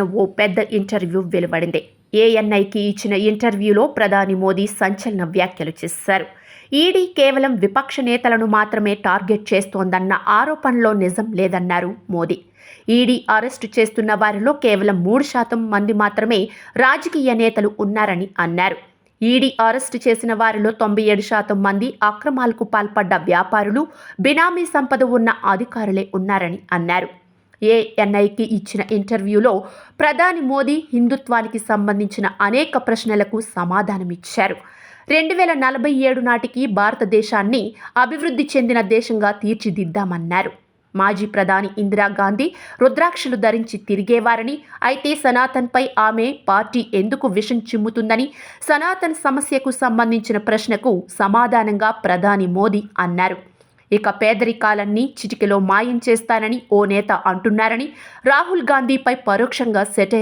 ఓ పెద్ద ఇంటర్వ్యూ వెలువడింది. ఏఎన్ఐకి ఇచ్చిన ఇంటర్వ్యూలో ప్రధాని మోదీ సంచలన వ్యాఖ్యలు చేశారు. ఈడీ కేవలం విపక్ష నేతలను మాత్రమే టార్గెట్ చేస్తోందన్న ఆరోపణలో నిజం లేదన్నారు మోదీ. ఈడీ అరెస్టు చేస్తున్న వారిలో కేవలం మూడు శాతం మంది మాత్రమే రాజకీయ నేతలు ఉన్నారని అన్నారు. ఈడీ అరెస్టు చేసిన వారిలో తొంభై ఏడు శాతం మంది అక్రమాలకు పాల్పడ్డ వ్యాపారులు బినామీ సంపద ఉన్న అధికారులే ఉన్నారని అన్నారు. ఏఎన్ఐకి ఇచ్చిన ఇంటర్వ్యూలో ప్రధాని మోదీ హిందుత్వానికి సంబంధించిన అనేక ప్రశ్నలకు సమాధానమిచ్చారు. రెండు వేల నలభై ఏడు నాటికి భారతదేశాన్ని అభివృద్ధి చెందిన దేశంగా తీర్చిదిద్దామన్నారు. మాజీ ప్రధాని ఇందిరాగాంధీ రుద్రాక్షలు ధరించి తిరిగేవారని అయితే సనాతన్పై ఆమె పార్టీ ఎందుకు విషం చిమ్ముతుందని సనాతన్ సమస్యకు సంబంధించిన ప్రశ్నకు సమాధానంగా ప్రధాని మోదీ అన్నారు. ఇక పేదరికాలన్నీ చిటికెలో మాయం చేస్తానని ఓ నేత అంటున్నారని రాహుల్ గాంధీపై పరోక్షంగా సెటైర్